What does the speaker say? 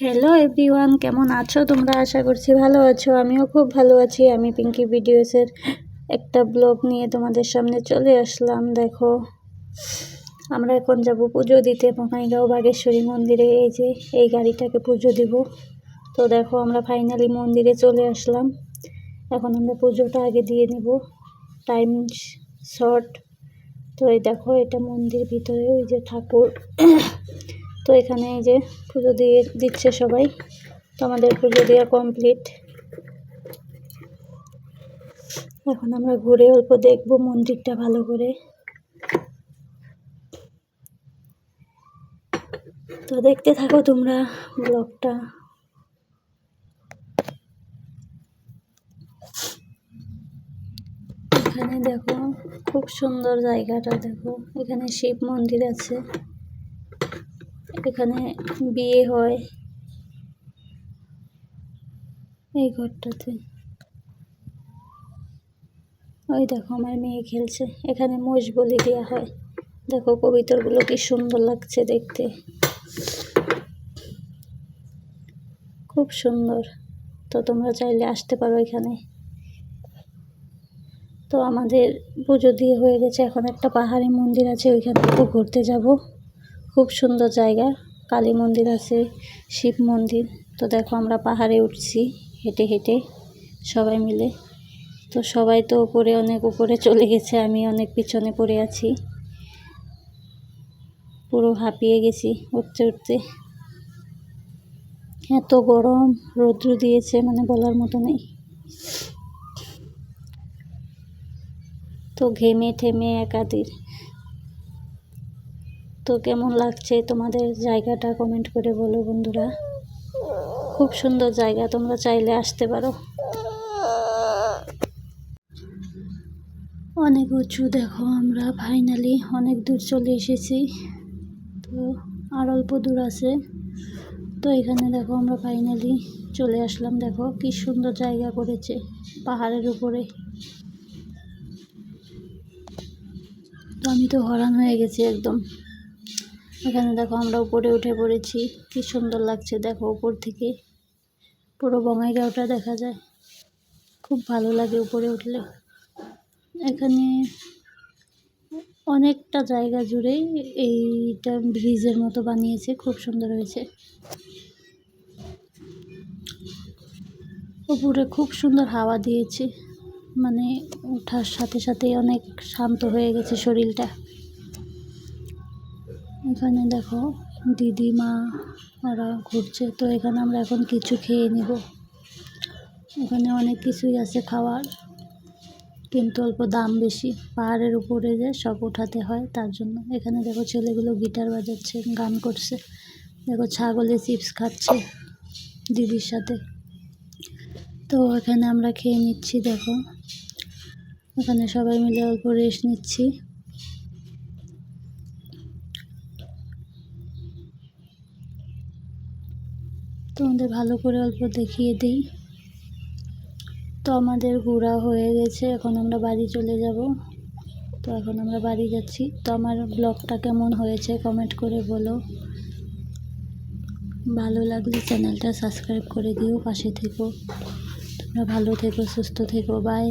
Hello everyone কেমন আছো তোমরা? আশা করছি ভালো আছো। আমিও খুব ভালো আছি। আমি পিঙ্কি ভিডিওসের একটা ব্লগ নিয়ে তোমাদের সামনে চলে আসলাম। দেখো, আমরা এখন যাব পুজো দিতে। বঙ্গাইগাঁও বাগেশ্বরী মন্দিরে। এই যে, এই গাড়িটাকে পুজো দিব। তো দেখো, আমরা ফাইনালি মন্দিরে চলে আসলাম। এখন আমরা পুজোটা আগে দিয়ে নেব। টাইম শর্ট তো এই দেখো, এটা মন্দির ভিতরে ওই যে ঠাকুর। তো এখানে এই যে পুজো দিয়ে দিচ্ছে সবাই। তো আমাদের পুজো দেওয়া কমপ্লিট এখন আমরা ঘুরে অল্প দেখব মন্দিরটা ভালো করে। তো দেখতে থাকো তোমরা ব্লগটা। এখানে দেখো, খুব সুন্দর জায়গাটা দেখো। এখানে শিব মন্দির আছে। এখানে বিয়ে হয়। এই ঘরটাতে। ওই দেখো, আমার মেয়ে খেলছে। এখানে মোষ বলি দেওয়া হয়। দেখো কবিতরগুলো কি সুন্দর লাগছে দেখতে। খুব সুন্দর। তো তোমরা চাইলে আসতে পারো এখানে। তো আমাদের পুজো দিয়ে হয়ে গেছে। এখন একটা পাহাড়ি মন্দির আছে, ওইখানে একটু ঘুরতে যাব। খুব সুন্দর জায়গা। কালী মন্দির আছে, শিব মন্দির। তো দেখো আমরা পাহাড়ে উঠছি, হেঁটে হেঁটে সবাই মিলে। তো সবাই তো উপরে, অনেক উপরে চলে গেছে, আমি অনেক পিছনে পড়ে আছি। পুরো হাঁপিয়ে গেছি উঠতে উঠতে। এত গরম, রৌদ্র দিয়েছে মানে বলার মতো নেই। তো ঘেমে ঠেমে একাধির তো কেমন লাগছে তোমাদের জায়গাটা কমেন্ট করে বলো বন্ধুরা। খুব সুন্দর জায়গা, তোমরা চাইলে আসতে পারো। অনেক উঁচু দেখো আমরা ফাইনালি অনেক দূর চলে এসেছি। তো আর অল্প দূর আছে। তো এখানে দেখো আমরা ফাইনালি চলে আসলাম। দেখো কি সুন্দর জায়গা করেছে পাহাড়ের উপরে। তো আমি তো হরান হয়ে গেছি একদম। এখানে দেখো আমরা উপরে উঠে পড়েছি। কি সুন্দর লাগছে দেখো উপর থেকে। পুরো বঙ্গাইগাঁওটা দেখা যায়। খুব ভালো লাগে উপরে উঠলে। এখানে অনেকটা জায়গা জুড়ে এইটা ব্রিজের মতো বানিয়েছে, খুব সুন্দর হয়েছে। উপরে খুব সুন্দর হাওয়া দিয়েছে। মানে ওঠার সাথে সাথে অনেক শান্ত হয়ে গেছে শরীরটা। এখানে দেখো দিদি, মা ওরা ঘুরছে। তো এখানে আমরা এখন কিছু খেয়ে নেব। এখানে অনেক কিছুই আছে খাওয়ার, কিন্তু অল্প দাম বেশি। পাহাড়ের উপরে যে সব ওঠাতে হয়, তার জন্য। এখানে দেখো ছেলেগুলো গিটার বাজাচ্ছে, গান করছে। দেখো ছাগলে চিপস খাচ্ছে দিদির সাথে। তো এখানে আমরা খেয়ে নিচ্ছি, দেখো। এখানে সবাই মিলে অল্প রেস্ট নিচ্ছি। তোমাদের ভালো করে অল্প দেখিয়ে দিই। তো আমাদের ঘোরা হয়ে গেছে, এখন আমরা বাড়ি চলে যাব। তো এখন আমরা বাড়ি যাচ্ছি। তো আমার ব্লগটা কেমন হয়েছে কমেন্ট করে বলো। ভালো লাগলে চ্যানেলটা সাবস্ক্রাইব করে দিও, পাশে থেকো। তোমরা ভালো থেকো, সুস্থ থেকো বাই